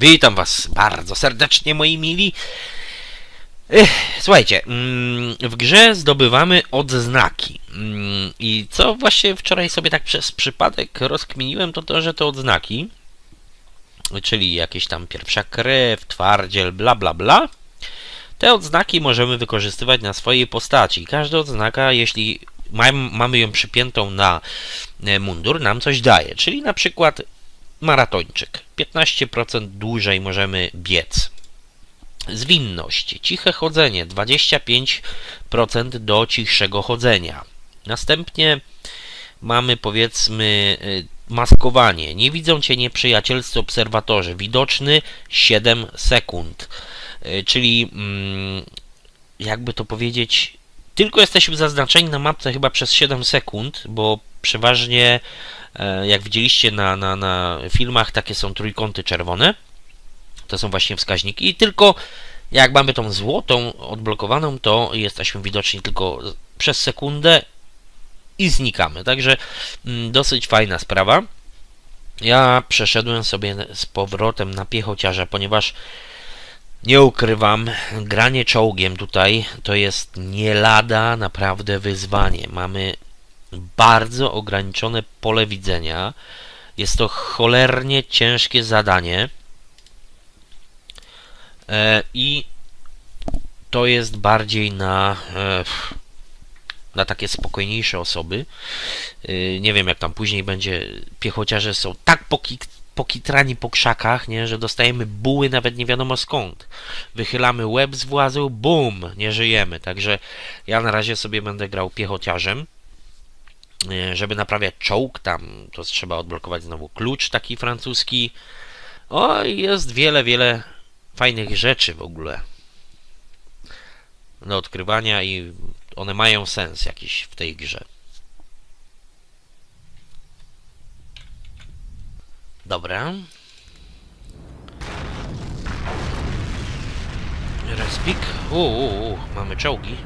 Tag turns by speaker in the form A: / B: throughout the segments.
A: Witam Was bardzo serdecznie, moi mili. Ech, Słuchajcie, mm, w grze zdobywamy odznaki. Mm, I co właśnie wczoraj sobie tak przez przypadek rozkminiłem, to to, że te odznaki, czyli jakieś tam pierwsza krew, twardziel, bla bla bla, te odznaki możemy wykorzystywać na swojej postaci. Każda odznaka, jeśli mam- mamy ją przypiętą na e, mundur, nam coś daje. Czyli na przykład maratończyk. 15% dłużej możemy biec. Zwinność, ciche chodzenie, 25% do cichszego chodzenia. Następnie mamy powiedzmy y, maskowanie. Nie widzą cię nieprzyjacielscy obserwatorzy. Widoczny 7 sekund. Y, Czyli mm, jakby to powiedzieć, tylko jesteśmy zaznaczeni na mapce chyba przez 7 sekund, bo przeważnie jak widzieliście na, na, na filmach, takie są trójkąty czerwone. To są właśnie wskaźniki i tylko jak mamy tą złotą odblokowaną, to jesteśmy widoczni tylko przez sekundę i znikamy. Także mm, dosyć fajna sprawa. Ja przeszedłem sobie z powrotem na piechociarza, ponieważ nie ukrywam, granie czołgiem tutaj to jest nie lada naprawdę wyzwanie. Mamy bardzo ograniczone pole widzenia. Jest to cholernie ciężkie zadanie. E, I to jest bardziej na, e, na takie spokojniejsze osoby. E, Nie wiem, jak tam później będzie. Piechociarze są tak poki, pokitrani po krzakach, nie, że dostajemy buły nawet nie wiadomo skąd. Wychylamy łeb z włazu, bum, nie żyjemy. Także ja na razie sobie będę grał piechociarzem. E, Żeby naprawiać czołg, tam to trzeba odblokować znowu klucz taki francuski. O, jest wiele, wiele fajnych rzeczy w ogóle do odkrywania i one mają sens jakiś w tej grze. Dobra. Respik. Uuu, mamy czołgi.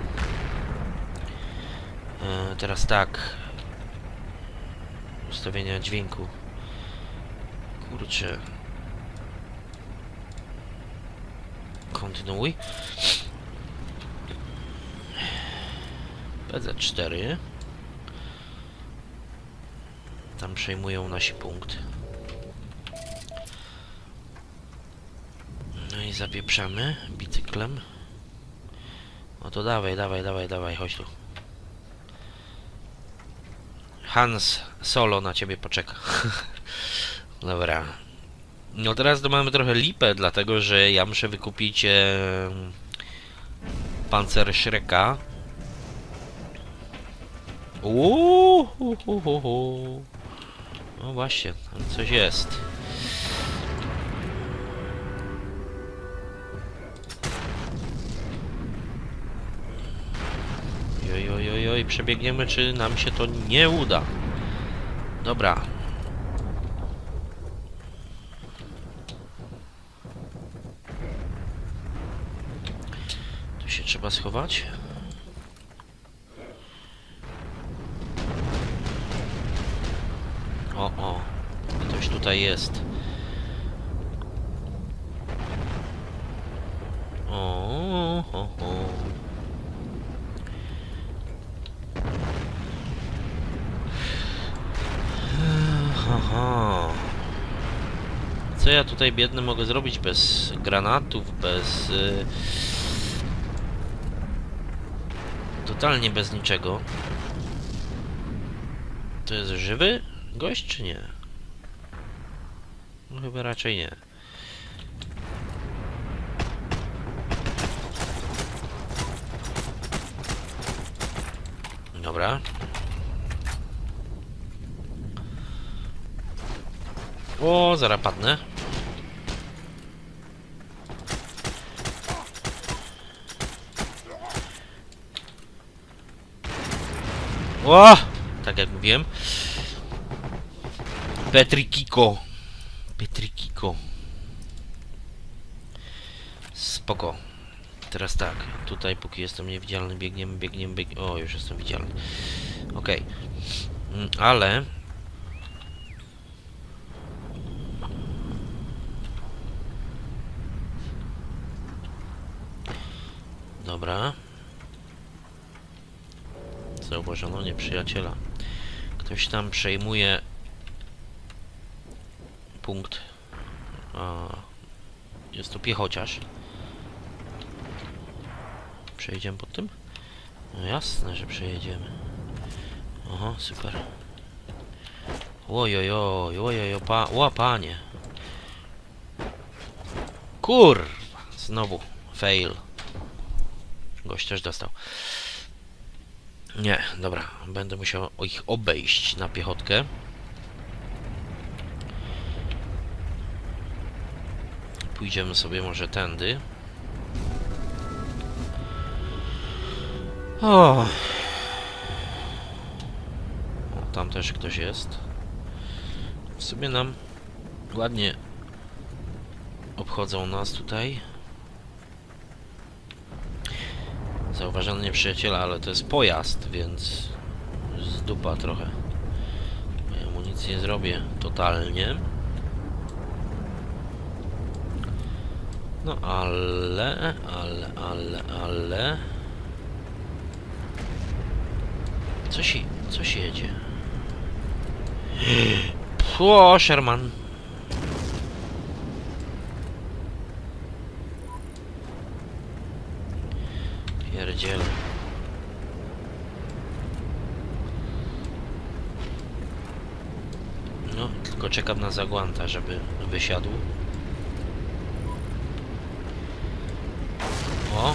A: E, teraz tak. Ustawienia dźwięku. Kurczę. Kontynuuj. PZ4. Tam przejmują nasi punkt. No i zapieprzamy bicyklem. No to dawaj, dawaj, dawaj, dawaj, chodź tu. Hans Solo na ciebie poczeka. Dobra. No teraz mamy trochę lipę, dlatego że ja muszę wykupić e, pancer Shreka. Uuu, hu, hu, hu, hu. No właśnie, coś jest. Joj, joj, joj, joj, przebiegniemy, czy nam się to nie uda. Dobra, Tu się trzeba schować. O, o. Ktoś tutaj jest. O, ho, ho. Aha. Co ja tutaj biedny mogę zrobić bez granatów, bez... y, Totalnie bez niczego. To jest żywy gość, czy nie? No chyba raczej nie. Dobra. O, zaraz padnę. O! Tak jak mówiłem. Petrikiko, Petrikiko. Spoko. Teraz tak. Tutaj póki jestem niewidzialny, biegniemy, biegniemy, biegniemy. O, już jestem widzialny. Ok. Mm, ale... Dobra. Zauważono nieprzyjaciela. Ktoś tam przejmuje punkt. A, jest to piechociarz. Przejedziemy pod tym? No jasne, że przejedziemy. Oho, super. Ojojoj, ojojoj, pa, ła panie. Kur! Znowu fail. Gość też dostał. Nie, dobra. Będę musiał ich obejść na piechotkę. Pójdziemy sobie może tędy. O! o tam też ktoś jest. W sumie nam ładnie obchodzą nas tutaj. Zauważony nieprzyjaciela, ale to jest pojazd, więc z dupa trochę. Ja mu nic nie zrobię totalnie. No ale, ale, ale, ale... Co się, co się jedzie? O, Sherman. Pierdziele. No, tylko czekam na zagłanta, żeby wysiadł. O!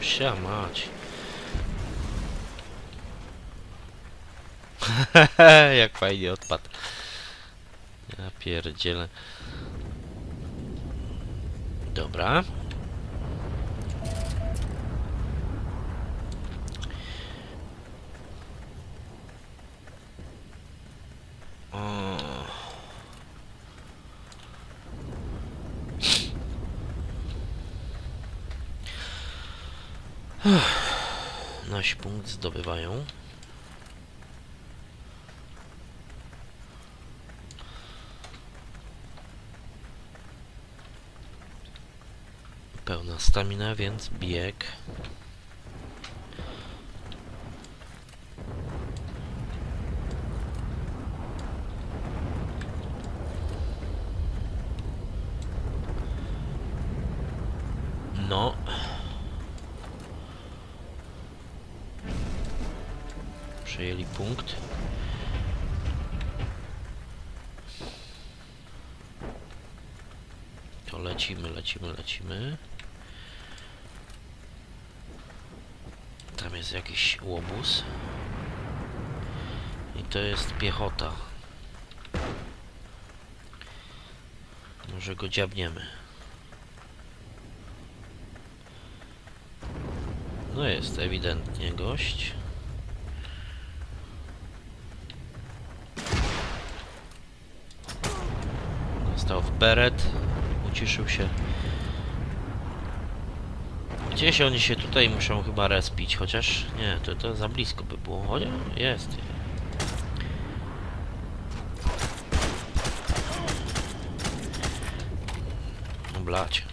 A: Psia mać. Jak fajnie odpadł. Ja pierdzielę. Dobra. O. Nasi punkt zdobywają. Stamina, więc bieg. No. Przejęli punkt. To lecimy, lecimy, lecimy. Tam jest jakiś łobuz. I to jest piechota. Może go dziabniemy. No jest ewidentnie gość. Dostał w beret. Uciszył się. Gdzieś oni się tutaj muszą chyba respić, chociaż nie, to, to za blisko by było. Chociaż jest. No blać.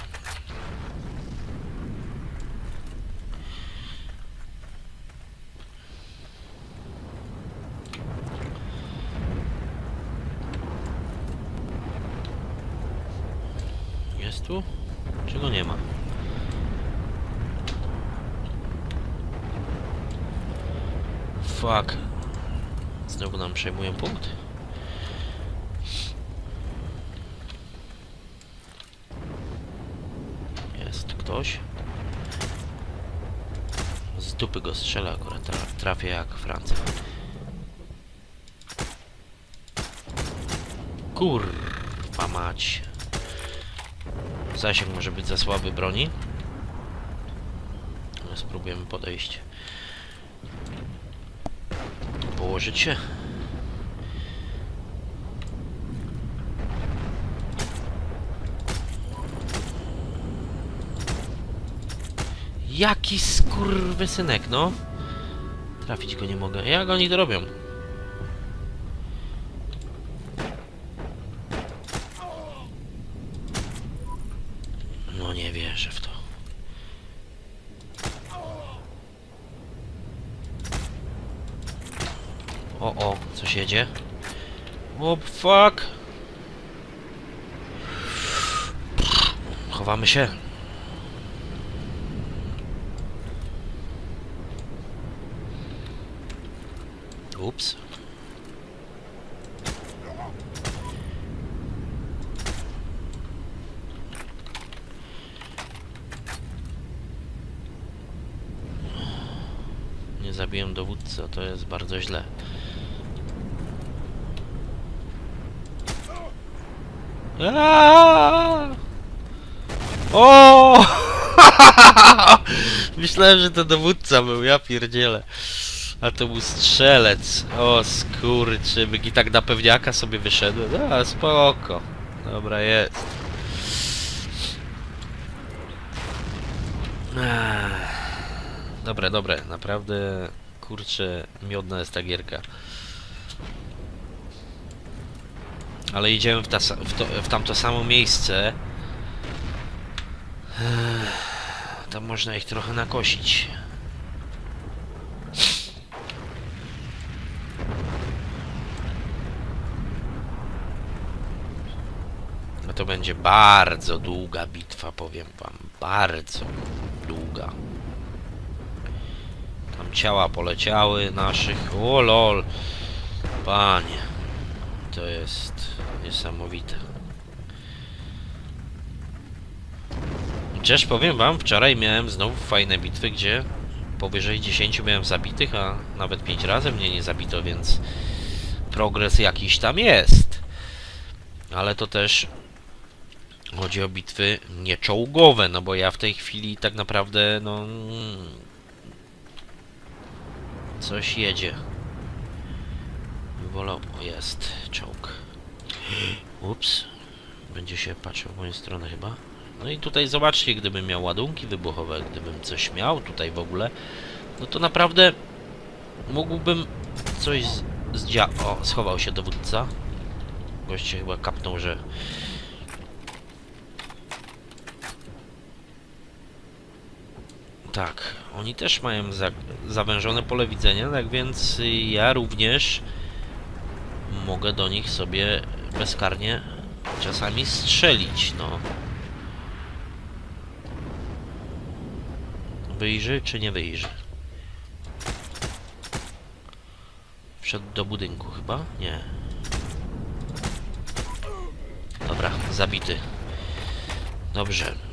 A: Jest tu? Czego nie ma? Fuck. Znowu nam przejmują punkt. Jest ktoś. Z dupy go strzela akurat. Tra- Trafię jak Francja. Kurwa mać. Zasięg może być za słaby broni. Spróbujemy podejść. Położyć się. Jaki skurwysynek, no. Trafić go nie mogę. Jak oni to robią? No nie wierzę w to. O, o, się dzieje? O, fuck! Chowamy się. To jest bardzo źle. Aaaa! O! Myślałem, że to dowódca był, ja pierdzielę. A to był strzelec. O skurczybyk. I tak na pewniaka sobie wyszedłem. No, spoko. Dobra, jest. Dobre, dobre. Naprawdę, kurczę, miodna jest ta gierka. Ale idziemy w, ta, w, to, w tamto samo miejsce. Tam można ich trochę nakosić. No to będzie bardzo długa bitwa, powiem wam. Bardzo długa. Ciała poleciały naszych. O lol. Panie. To jest niesamowite. Chociaż powiem wam, wczoraj miałem znowu fajne bitwy, gdzie powyżej 10 miałem zabitych, a nawet 5 razy mnie nie zabito, więc progres jakiś tam jest. Ale to też chodzi o bitwy nieczołgowe, no bo ja w tej chwili tak naprawdę, no... Coś jedzie. Wolał... Jest. Czołg. Ups. Będzie się patrzył w moją stronę chyba. No i tutaj zobaczcie, gdybym miał ładunki wybuchowe, gdybym coś miał tutaj w ogóle, no to naprawdę mógłbym coś zdzia... O, schował się dowódca. Goście chyba kapnął, że... Tak, oni też mają za, zawężone pole widzenia, tak więc ja również mogę do nich sobie bezkarnie czasami strzelić, no. Wyjrzy czy nie wyjrzy? Wszedł do budynku chyba? Nie. Dobra, zabity. Dobrze.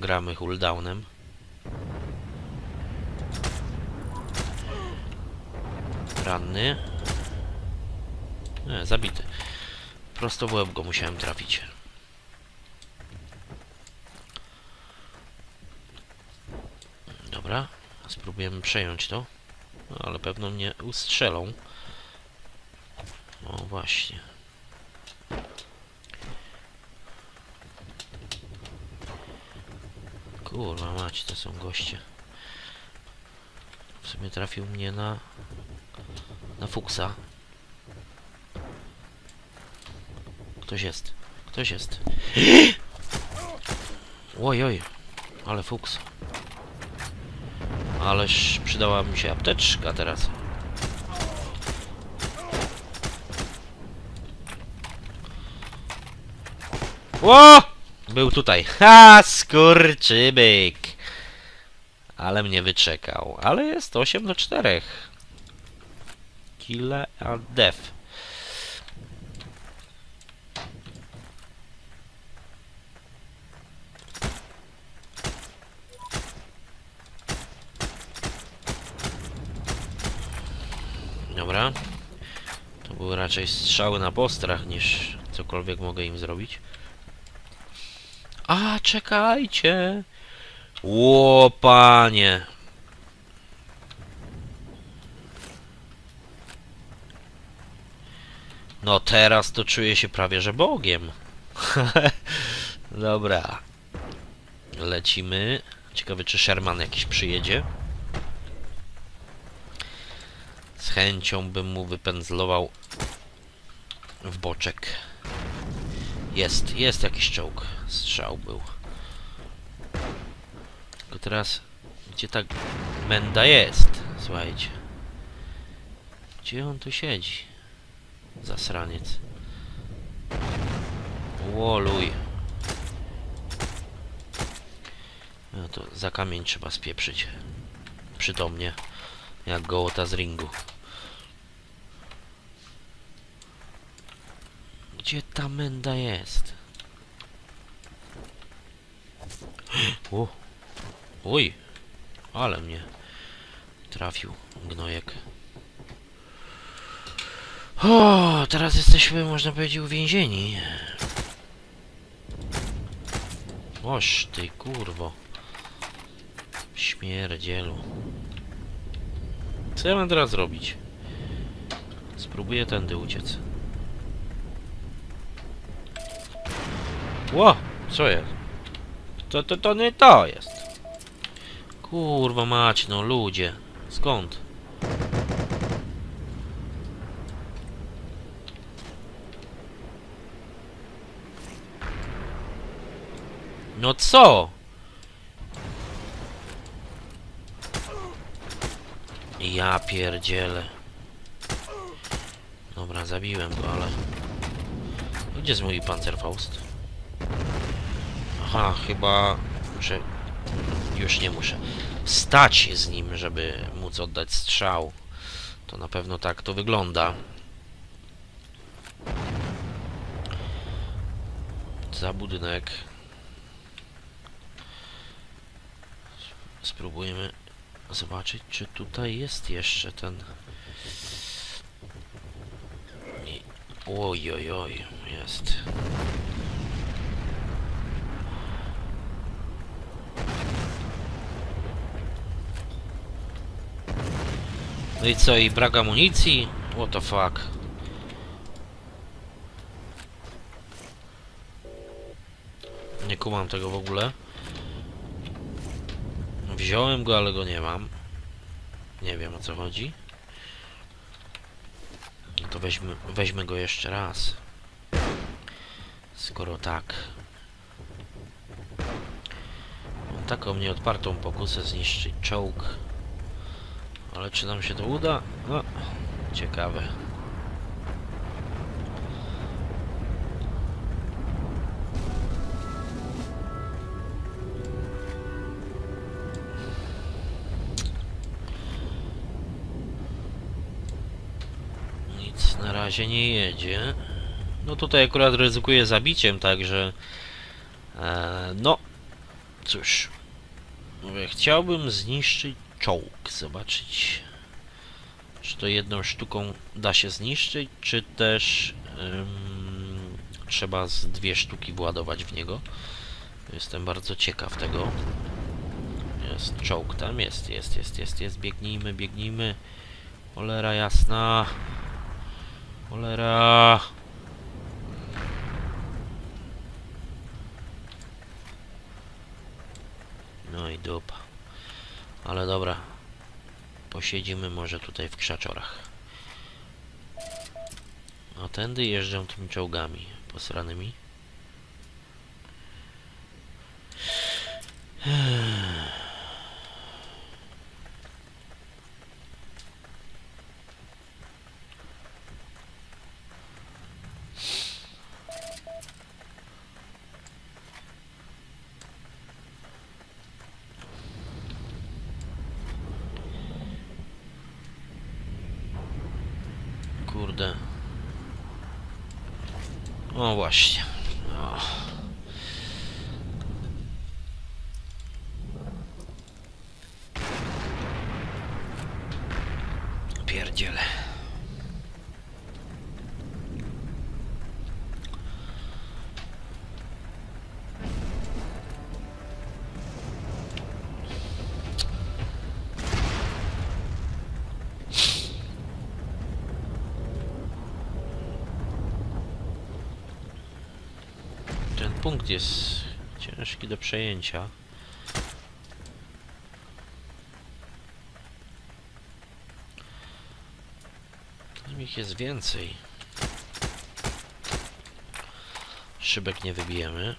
A: Gramy cooldownem. Ranny. Nie, zabity. Prosto w łeb go musiałem trafić. Dobra, spróbujemy przejąć to. No, ale pewno mnie ustrzelą. No właśnie. Kurwa mać, to są goście. W sumie trafił mnie na... na fuksa. Ktoś jest. Ktoś jest. Oj, oj. Ale fuks. Ależ przydała mi się apteczka teraz. Ło! Był tutaj. Ha, skurczybyk. Ale mnie wyczekał. Ale jest 8 do 4. Kill and death. Dobra. To były raczej strzały na postrach niż cokolwiek mogę im zrobić. A, czekajcie! Ło, panie! No teraz to czuję się prawie, że Bogiem. Dobra. Lecimy. Ciekawe, czy Sherman jakiś przyjedzie. Z chęcią bym mu wypędzlował w boczek. Jest, jest jakiś czołg. Strzał był. Tylko teraz, gdzie ta menda jest? Słuchajcie. Gdzie on tu siedzi? Zasraniec. Łoluj. No to za kamień trzeba spieprzyć. Przytomnie. Jak gołota z ringu. Gdzie ta menda jest? O. Oj. Ale mnie trafił gnojek. O, teraz jesteśmy, można powiedzieć, uwięzieni. Oż ty kurwo. Śmierdzielu. Co ja mam teraz zrobić? Spróbuję tędy uciec. Ło! Co jest? To, to, to nie to jest. Kurwa mać, no ludzie. Skąd? No co? Ja pierdzielę. Dobra, zabiłem go, ale... Gdzie jest mój Panzerfaust? Aha, chyba muszę... Już nie muszę. Stać z nim, żeby móc oddać strzał. To na pewno tak to wygląda. Za budynek. Spróbujemy zobaczyć, czy tutaj jest jeszcze ten... Oj, oj, oj, jest. No i co, i brak amunicji? What the fuck? Nie kumam tego w ogóle. Wziąłem go, ale go nie mam. Nie wiem o co chodzi. No to weźmy, weźmy go jeszcze raz. Skoro tak. Taką nieodpartą pokusę zniszczyć czołg. Ale czy nam się to uda? No, ciekawe. Nic na razie nie jedzie. No tutaj akurat ryzykuję zabiciem, także... E, no, cóż. Mówię, chciałbym zniszczyć czołg, zobaczyć czy to jedną sztuką da się zniszczyć, czy też ym, trzeba z dwie sztuki władować w niego. Jestem bardzo ciekaw tego. Jest czołg, tam jest, jest, jest, jest, jest, biegnijmy, biegnijmy. Cholera jasna. Cholera. No i dupa. Ale dobra. Posiedzimy może tutaj w krzaczorach. A tędy jeżdżą tymi czołgami posranymi. O właśnie. Punkt jest ciężki do przejęcia. Tam ich jest więcej. Szybek nie wybijemy.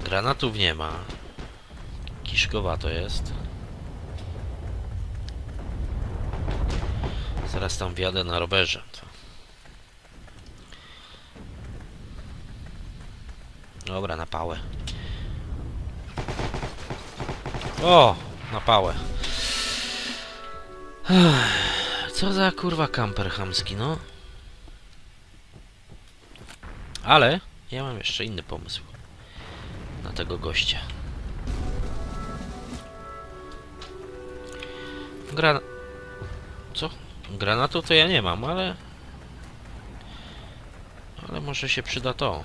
A: Granatów nie ma. Kiszkowa to jest. Zaraz tam wjadę na rowerze. Dobra, na pałę. O, na pałę. Co za kurwa kamper chamski, no. Ale ja mam jeszcze inny pomysł na tego gościa. Gran... Co? Granatu to ja nie mam, ale... Ale może się przyda to.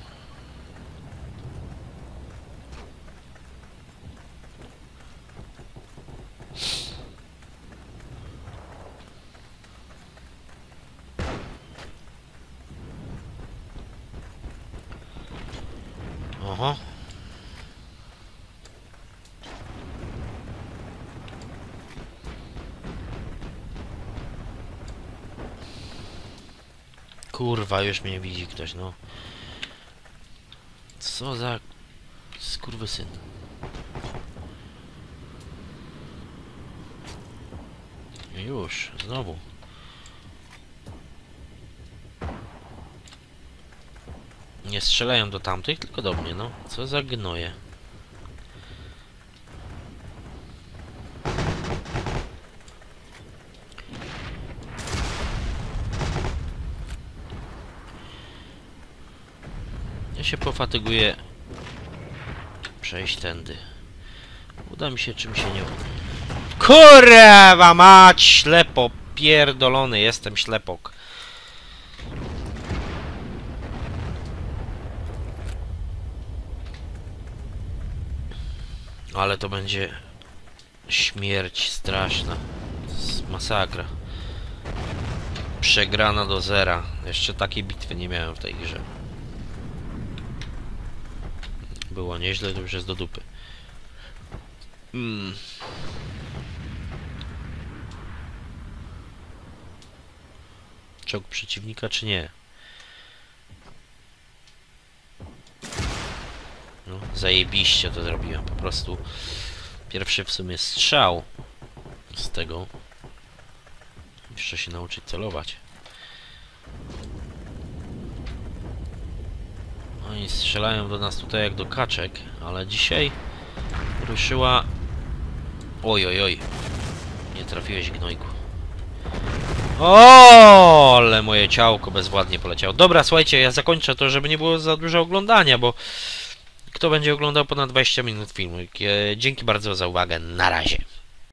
A: Oho. Kurwa, już mnie widzi ktoś, no. Co za skurwysyn. Już, znowu. Nie strzelają do tamtych, tylko do mnie, no. Co za gnoje. Ja się pofatyguję przejść tędy. Uda mi się, czym się nie... Kurwa mać! Ślepo pierdolony jestem ślepok. Ale to będzie śmierć straszna. Masakra. Przegrana do zera. Jeszcze takiej bitwy nie miałem w tej grze. Było nieźle, to już jest do dupy. Mm. Czołg przeciwnika czy nie? No, zajebiście to zrobiłem. Po prostu pierwszy w sumie strzał z tego. Jeszcze się nauczyć celować. Oni strzelają do nas tutaj jak do kaczek, ale dzisiaj ruszyła... Oj, oj, oj. Nie trafiłeś, gnojku. O, ale moje ciałko bezwładnie poleciało. Dobra, słuchajcie, ja zakończę to, żeby nie było za dużo oglądania, bo kto będzie oglądał ponad 20 minut filmu? Dzięki bardzo za uwagę. Na razie.